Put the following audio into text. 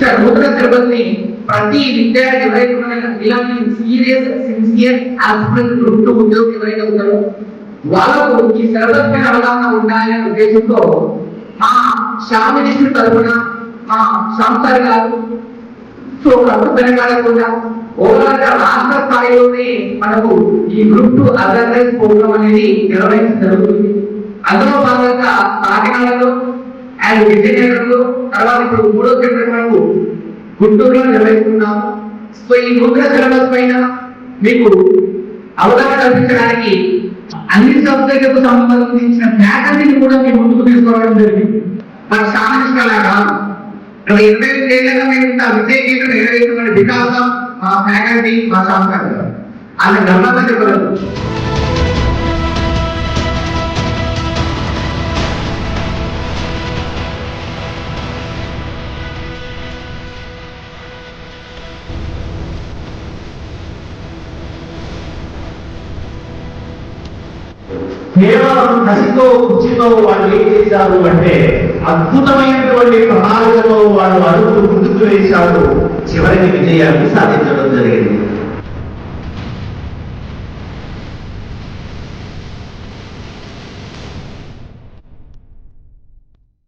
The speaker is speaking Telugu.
ఇచ్చారు నూతన సిలబస్ ప్రతి విద్యార్థి ఎవరైతే ఉన్నారో ఇలాంటి serious sincere aspirant group two ఉద్యోగులు ఎవరైతే ఉన్నారో వాళ్ళకు ఈ సిలబస్ పైన అవగాహన ఉండాలనే ఉద్దేశంతో మా శ్యామ డిస్ట్రిక్ట్ తరఫున మా సంస్థలు గారు సో ఖర్చు పెరగాలకుండా ఓవరాల్ రాష్ట్ర స్థాయిలోనే మనకు ఈ గ్రూప్ టూ అవేర్నెస్ ప్రోగ్రామ్ అనేది నిర్వహించడం జరుగుతుంది. అందులో భాగంగా కాకినాడలో ఆయన విజయనగరంలో తర్వాత ఇప్పుడు మూడో సెంటర్ మనకు గుంటూరులో నిర్వహిస్తున్నాము. సో ఈ నూతన సిలబస్ పైన మీకు అవగాహన కల్పించడానికి అన్ని సబ్జెక్టులకు సంబంధించిన ఫ్యాకల్టీని కూడా మీ ముందుకు తీసుకురావడం జరిగింది. మన సామాజిక ఇక్కడ ఇరవై ఐదు ఏళ్ళగా మేము ఇంత విజయ కేంద్రం నిర్వహిస్తున్న వికాసం మా ఫ్యాకల్టీ మా సంస్థలు అది గర్వంగా చెప్పగలరు కేవలం కసితో కుర్చీతో వాళ్ళు ఏం చేశారు అంటే అద్భుతమైనటువంటి ప్రణాళికతో వాళ్ళు అడుగులు ముందుకు వేశారు. చివరికి విజయాన్ని సాధించడం జరిగింది.